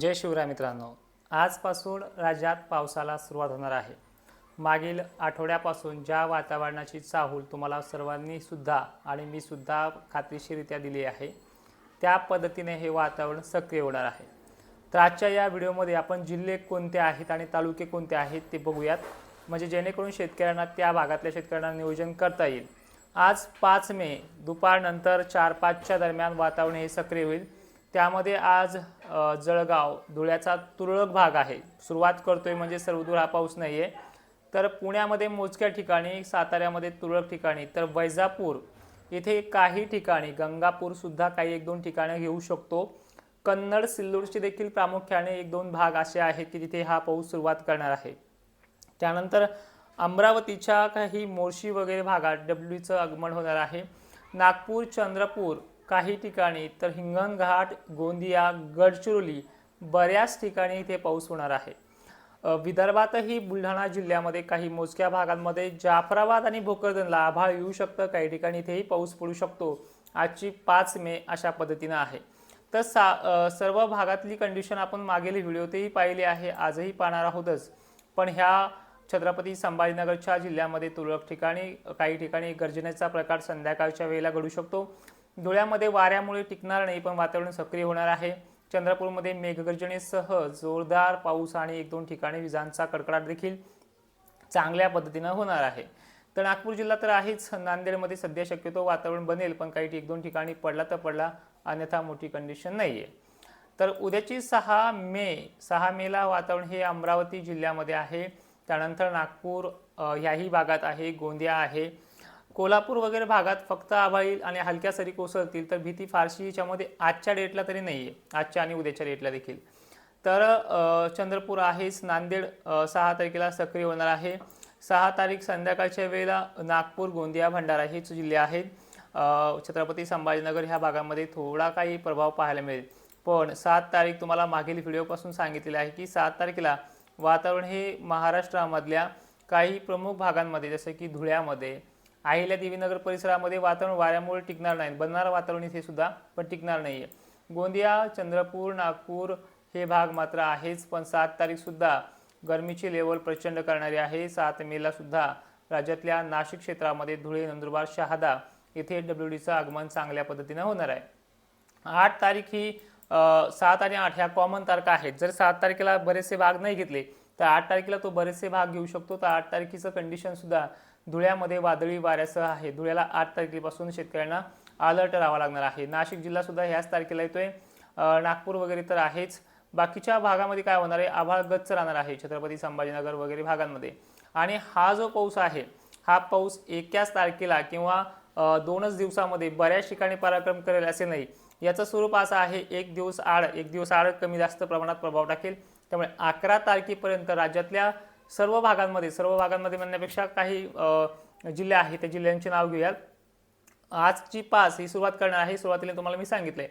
जय शिवराय मित्रांनो. आजपासून राज्यात पावसाला सुरुवात होणार आहे. मागील आठवड्यापासून ज्या वातावरणाची चाहूल तुम्हाला सर्वांनी सुद्धा आणि मी सुद्धा खात्रीशीरित्या दिली आहे त्या पद्धतीने हे वातावरण सक्रिय होणार आहे. तर आजच्या या व्हिडिओमध्ये आपण जिल्हे कोणते आहेत आणि तालुके कोणते आहेत ते बघूयात. म्हणजे जेणेकरून शेतकऱ्यांना त्या भागातल्या शेतकऱ्यांना नियोजन करता येईल. आज पाच मे दुपारनंतर चार पाचच्या दरम्यान वातावरण हे सक्रिय होईल. त्यामध्ये आज जळगाव धुळ्याचा तुरळक भाग आहे. सुरुवात करतोय म्हणजे सर्वदूर हा पाऊस नाही आहे तर पुण्यामध्ये मोजक्या ठिकाणी साताऱ्यामध्ये तुरळक ठिकाणी तर वैजापूर इथे काही ठिकाणी गंगापूरसुद्धा काही एक दोन ठिकाणी घेऊ शकतो. कन्नड सिल्लोडचे देखील प्रामुख्याने एक दोन भाग असे आहेत की तिथे हा पाऊस सुरुवात करणार आहे. त्यानंतर अमरावतीच्या काही मोर्शी वगैरे भागात डब्ल्यूचं आगमन होणार आहे. नागपूर चंद्रपूर काही ठिकाणी तर हिंगणघाट गोंदिया गडचिरोली बऱ्याच ठिकाणी इथे पाऊस होणार आहे. विदर्भातही बुलढाणा जिल्ह्यामध्ये काही मोजक्या भागांमध्ये जाफराबाद आणि भोकरदनला आभाळ येऊ शकतं. काही ठिकाणी इथेही पाऊस पडू शकतो. आजची पाच मे अशा पद्धतीनं आहे. तर सा सर्व भागातली कंडिशन आपण मागील व्हिडिओतही पाहिली आहे. आजही पाहणार आहोतच. पण ह्या छत्रपती संभाजीनगरच्या जिल्ह्यामध्ये तुरळक ठिकाणी काही ठिकाणी गर्जनेचा प्रकार संध्याकाळच्या वेळेला घडू शकतो. धुळ्यामध्ये वाऱ्यामुळे टिकणार नाही पण वातावरण सक्रिय होणार आहे. चंद्रपूरमध्ये मेघगर्जनेसह जोरदार पाऊस आणि एक दोन ठिकाणी विजांचा कडकडाट देखील चांगल्या पद्धतीनं होणार आहे. तर नागपूर जिल्हा तर आहेच. नांदेडमध्ये सध्या शक्यतो वातावरण बनेल पण काही एक दोन ठिकाणी पडला तर पडला अन्यथा मोठी कंडिशन नाही आहे तर उद्याची सहा मे सहा मेला वातावरण हे अमरावती जिल्ह्यामध्ये आहे. त्यानंतर नागपूर ह्याही भागात आहे गोंदिया आहे. कोल्हापूर वगैरे भागात फक्त आभाळी आणि हलक्या सरी कोसळतील तर भीती फारशी याच्यामध्ये आजच्या डेटला तरी नाही आहे आजच्या आणि उद्याच्या डेटला देखील. तर चंद्रपूर आहेच. नांदेड सहा तारखेला सक्रिय होणार आहे. सहा तारीख संध्याकाळच्या वेळेला नागपूर गोंदिया भंडारा हेच जिल्हे आहेत. छत्रपती संभाजीनगर ह्या भागामध्ये थोडा काही प्रभाव पाहायला मिळेल. पण सात तारीख तुम्हाला मागील व्हिडिओपासून सांगितलेलं आहे की सात तारखेला वातावरण हे महाराष्ट्रामधल्या काही प्रमुख भागांमध्ये जसं की धुळ्यामध्ये अहिल्या देवीनगर परिसरामध्ये वातावरण वाऱ्यामुळे टिकणार नाही. बनणारं वातावरण इथे सुद्धा पण टिकणार नाही आहे गोंदिया चंद्रपूर नागपूर हे भाग मात्र आहेच पण सात तारीख सुद्धा गरमीची लेवल प्रचंड करणारी आहे. सात मेला सुद्धा राज्यातल्या नाशिक क्षेत्रामध्ये धुळे नंदुरबार शहादा येथे डब्ल्यू डीचं आगमन चांगल्या पद्धतीनं होणार आहे. आठ तारीख ही सात आणि आठ ह्या कॉमन तारखा आहेत. जर सात तारखेला बरेचसे भाग नाही घेतले तर आठ तारखेला तो बरेचसे भाग घेऊ शकतो. तर आठ तारखेचं कंडिशन सुद्धा धुळ्यामध्ये वादळी वाऱ्यासह आहे. धुळ्याला आठ तारखेपासून शेतकऱ्यांना अलर्ट राहावा लागणार आहे. नाशिक जिल्हा सुद्धा ह्याच तारखेला येतोय. नागपूर वगैरे तर आहेच. बाकीच्या भागामध्ये काय होणार आहे? आभाळ गच्च राहणार आहे छत्रपती संभाजीनगर वगैरे भागांमध्ये. आणि हा जो पाऊस आहे हा पाऊस एकाच तारखेला किंवा दोनच दिवसामध्ये बऱ्याच ठिकाणी पराक्रम करेल असे नाही. याचं स्वरूप असं आहे एक दिवस आड एक दिवस आड कमी जास्त प्रमाणात प्रभाव टाकेल. त्यामुळे अकरा तारखेपर्यंत राज्यातल्या सर्व भागांमध्ये सर्व भागांमध्ये म्हणण्यापेक्षा काही जिल्हे आहेत त्या जिल्ह्यांचे नाव घेऊयात. आजची पास ही सुरुवात करणार आहे सुरुवातीला तुम्हाला मी सांगितले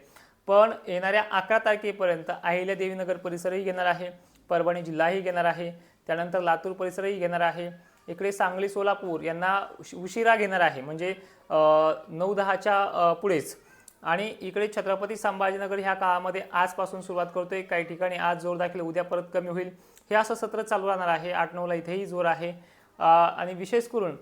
पण येणाऱ्या अकरा तारखेपर्यंत अहिल्या देवीनगर परिसरही घेणार आहे परभणी जिल्हाही घेणार आहे त्यानंतर लातूर परिसरही घेणार आहे इकडे सांगली सोलापूर यांना उश- उशिरा घेणार आहे म्हणजे नऊ दहाच्या पुढेच. आणि इकडे छत्रपती संभाजीनगर ह्या काळामध्ये आजपासून सुरुवात करतोय. काही ठिकाणी आज जोर दाखल उद्या परत कमी होईल. हे असं सत्र चालू राहणार आहे. आठ नऊला इथेही जोर आहे. आणि विशेष करून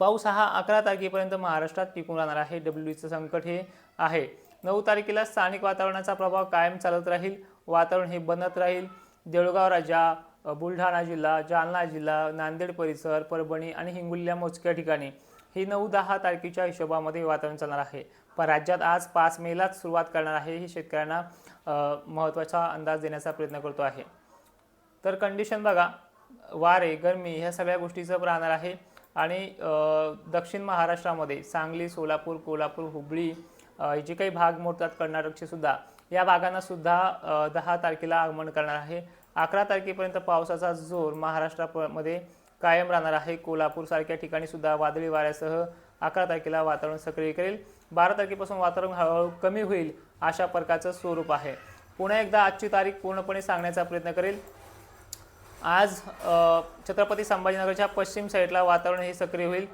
पाऊस हा अकरा तारखेपर्यंत महाराष्ट्रात टिकून राहणार आहे. डब्ल्यूचं संकट हे आहे. नऊ तारखेला स्थानिक वातावरणाचा प्रभाव कायम चालत राहील. वातावरण हे बनत राहील. देऊळगाव राजा बुलढाणा जिल्हा जालना जिल्हा नांदेड परिसर परभणी आणि हिंगोलीच्या मोजक्या ठिकाणी ही नऊ दहा तारखेच्या हिशोबामध्ये वातावरण चालणार आहे. पण राज्यात आज पाच मेलाच सुरुवात करणार आहे ही शेतकऱ्यांना महत्त्वाचा अंदाज देण्याचा प्रयत्न करतो आहे. तर कंडिशन बघा वारे गरमी ह्या सगळ्या गोष्टीचं राहणार आहे. आणि दक्षिण महाराष्ट्रामध्ये सांगली सोलापूर कोल्हापूर हुबळी जे काही भाग मोडतात कर्नाटकचे सुद्धा या भागांना सुद्धा दहा तारखेला आगमन करणार आहे. अकरा तारखेपर्यंत पावसाचा जोर महाराष्ट्रामध्ये कायम राहणार आहे. कोल्हापूर सारख्या ठिकाणी सुद्धा वादळी वाऱ्यासह अकरा तारखेला वातावरण सक्रिय करेल. बारा तारखेपासून वातावरण हळूहळू कमी होईल अशा प्रकारचं स्वरूप आहे. पुन्हा एकदा आजची तारीख पूर्णपणे सांगण्याचा प्रयत्न करेल. आज छत्रपती संभाजीनगरच्या पश्चिम साईडला वातावरण हे सक्रिय होईल.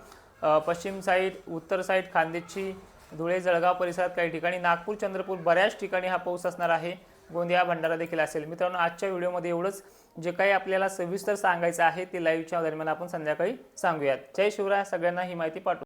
पश्चिम साईड उत्तर साईड खानदेशची धुळे जळगाव परिसरात काही ठिकाणी नागपूर चंद्रपूर बऱ्याच ठिकाणी हा पाऊस असणार आहे. गोंदिया भंडारा देखील असेल. मित्रांनो आजच्या व्हिडिओमध्ये एवढंच. जे काही आपल्याला सविस्तर सांगायचं आहे ते लाईव्हच्या दरम्यान आपण संध्याकाळी सांगूयात. जय शिवराय सगळ्यांना ही माहिती पाठवू